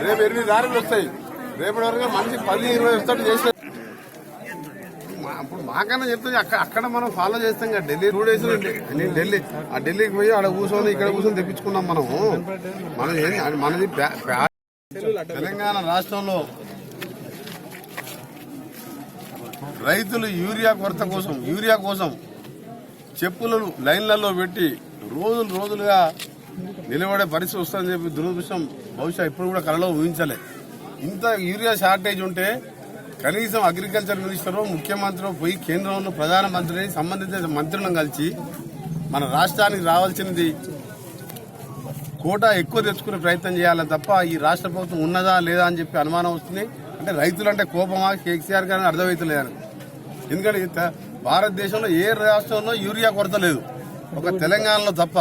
రేపు ఎనిమిది దారులు వస్తాయి. రేపటి వరకు మనిషి పది ఇరవై వస్తాడు చేస్తే మా- ఇప్పుడు మాకన్నా చెప్తుంది అక్కడ అక్కడ మనం ఫాలో చేస్తాం కదా ఢిల్లీ టూ డేస్ నేను ఢిల్లీ ఆ ఢిల్లీకి పోయి అక్కడ కూర్చొని ఇక్కడ కూర్చొని తెప్పించుకున్నాం మనము. మనం మనది తెలంగాణ రాష్ట్రంలో రైతులు యూరియా కొరత కోసం యూరియా కోసం చెప్పులను లైన్లలో పెట్టి రోజులు రోజులుగా నిలబడే పరిస్థితి వస్తుందని చెప్పి దురదృష్టం బహుశా ఇప్పుడు కూడా కళలో ఊహించలే. ఇంత యూరియా షార్టేజ్ ఉంటే కనీసం అగ్రికల్చర్ మినిస్టరు ముఖ్యమంత్రి పోయి కేంద్రంలో ప్రధానమంత్రిని సంబంధిత మంత్రులను కలిసి మన రాష్ట్రానికి రావాల్సినది కోటా ఎక్కువ తెచ్చుకునే ప్రయత్నం చేయాలి తప్ప ఈ రాష్ట్ర ప్రభుత్వం ఉన్నదా లేదా అని చెప్పి అనుమానం వస్తుంది. అంటే రైతులు అంటే కోపమా? కేసీఆర్ గారిని అర్థమవుతలేదు ఎందుకంటే భారతదేశంలో ఏ రాష్ట్రంలో యూరియా కొరత లేదు. ఒక తెలంగాణలో తప్ప.